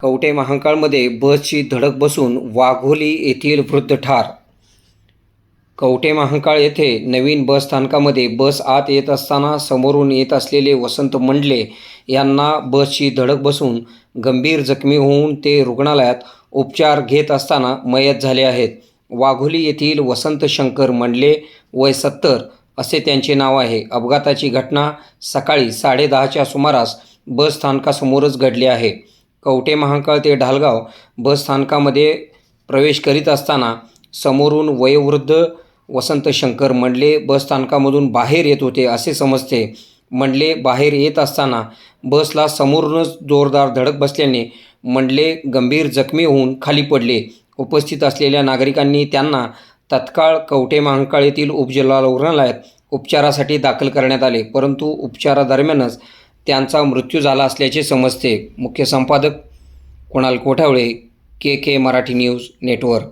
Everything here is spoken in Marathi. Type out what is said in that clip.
कवटे महांकाळमध्ये बसची धडक बसून वाघोली येथील वृद्ध ठार. कवटे महांकाळ येथे नवीन बस स्थानकामध्ये बस आत येत असताना समोरून येत असलेले वसंत मंडले यांना बसची धडक बसून गंभीर जखमी होऊन ते रुग्णालयात उपचार घेत असताना मयत झाले आहेत. वाघोली येथील वसंत शंकर मंडले वय सत्तर असे त्यांचे नाव आहे. अपघाताची घटना सकाळी साडेदहाच्या सुमारास बस स्थानकासमोरच घडली आहे. कवठे महांकाळ ते ढालगाव बस स्थानकामध्ये प्रवेश करीत असताना समोरून वयोवृद्ध वसंत शंकर मंडले बस स्थानकामधून बाहेर येत होते असे समजते. मंडले बाहेर येत असताना बसला समोरूनच जोरदार धडक बसल्याने मंडले गंभीर जखमी होऊन खाली पडले. उपस्थित असलेल्या नागरिकांनी त्यांना तत्काळ कवठे महांकाळ येथील उपजिल्हा रुग्णालयात उपचारासाठी दाखल करण्यात आले. परंतु उपचारादरम्यानच त्यांचा मृत्यू झाला असल्याचे समजते. मुख्य संपादक Kunal Kothavale K K Marathi news network.